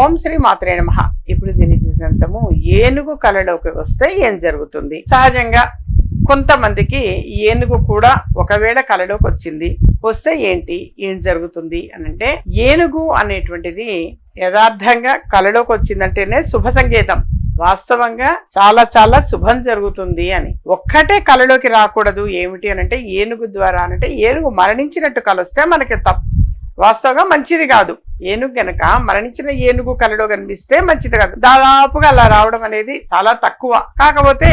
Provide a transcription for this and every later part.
ఓం శ్రీ మాత్రే నమ. ఇప్పుడు దీని చూసాంశము అంశము ఏనుగు కళలోకి వస్తే ఏం జరుగుతుంది? సహజంగా కొంతమందికి ఏనుగు కూడా ఒకవేళ కళలోకి వచ్చింది వస్తే ఏంటి? ఏం జరుగుతుంది? అని అంటే ఏనుగు అనేటువంటిది యథార్థంగా కళలోకి వచ్చిందంటేనే శుభ సంకేతం. వాస్తవంగా చాలా చాలా శుభం జరుగుతుంది అని. ఒక్కటే కళలోకి రాకూడదు. ఏమిటి అని అంటే ఏనుగు ద్వారా అంటే ఏనుగు మరణించినట్టు కలొస్తే మనకి తప్పు. వాస్తవంగా మంచిది కాదు. ఏనుగు గనక మరణించిన ఏనుగు కలడో కనిపిస్తే మంచిది కాదు. దాదాపుగా అలా రావడం అనేది చాలా తక్కువ. కాకపోతే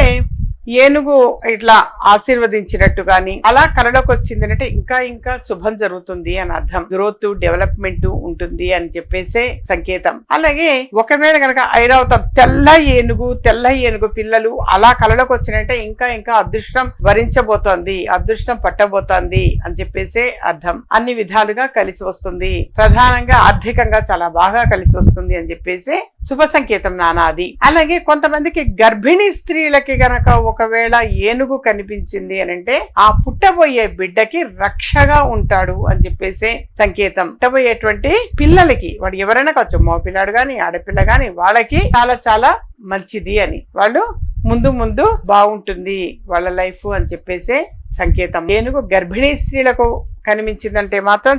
ఏనుగు ఇట్లా ఆశీర్వదించినట్టు గాని అలా కళలోకి వచ్చింది అంటే ఇంకా ఇంకా శుభం జరుగుతుంది అని అర్థం. గ్రోత్ డెవలప్మెంట్ ఉంటుంది అని చెప్పేసే సంకేతం. అలాగే ఒకవేళ కనుక ఐరావతం తెల్ల ఏనుగు తెల్ల ఏనుగు పిల్లలు అలా కళలోకి వచ్చినంటే ఇంకా ఇంకా అదృష్టం వరించబోతోంది అదృష్టం పట్టబోతోంది అని చెప్పేసే అర్థం. అన్ని విధాలుగా కలిసి వస్తుంది. ప్రధానంగా ఆర్థికంగా చాలా బాగా కలిసి వస్తుంది అని చెప్పేసి శుభ సంకేతం నానాది. అలాగే కొంతమందికి గర్భిణీ స్త్రీలకి గనక ఒక ఒకవేళ ఏనుగు కనిపించింది అని అంటే ఆ పుట్టబోయే బిడ్డకి రక్షగా ఉంటాడు అని చెప్పేసి సంకేతం. పుట్టబోయేటువంటి పిల్లలకి వాడు ఎవరైనా కావచ్చు మగ పిల్లాడు గాని ఆడపిల్ల గాని వాళ్ళకి చాలా చాలా మంచిది అని. వాళ్ళు ముందు ముందు బాగుంటుంది వాళ్ళ లైఫ్ అని చెప్పేసి సంకేతం. ఏనుగు గర్భిణీ స్త్రీలకు కనిపించిందంటే మాత్రం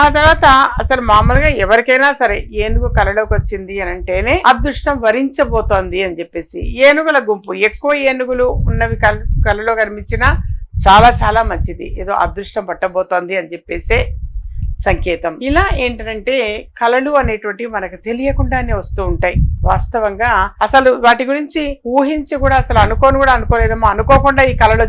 ఆ తర్వాత అసలు మామూలుగా ఎవరికైనా సరే ఏనుగు కలలోకి వచ్చింది అని అంటేనే అదృష్టం వరించబోతోంది అని చెప్పేసి ఏనుగుల గుంపు ఎక్కువ ఏనుగులు ఉన్నవి కల కలలో కనిపించినా చాలా చాలా మంచిది. ఏదో అదృష్టం పట్టబోతోంది అని చెప్పేసే సంకేతం. ఇలా ఏంటంటే కళలు అనేటువంటివి మనకు తెలియకుండానే వస్తూ ఉంటాయి. వాస్తవంగా అసలు వాటి గురించి ఊహించి కూడా అసలు అనుకోని కూడా అనుకోలేదమ్మా. అనుకోకుండా ఈ కళలు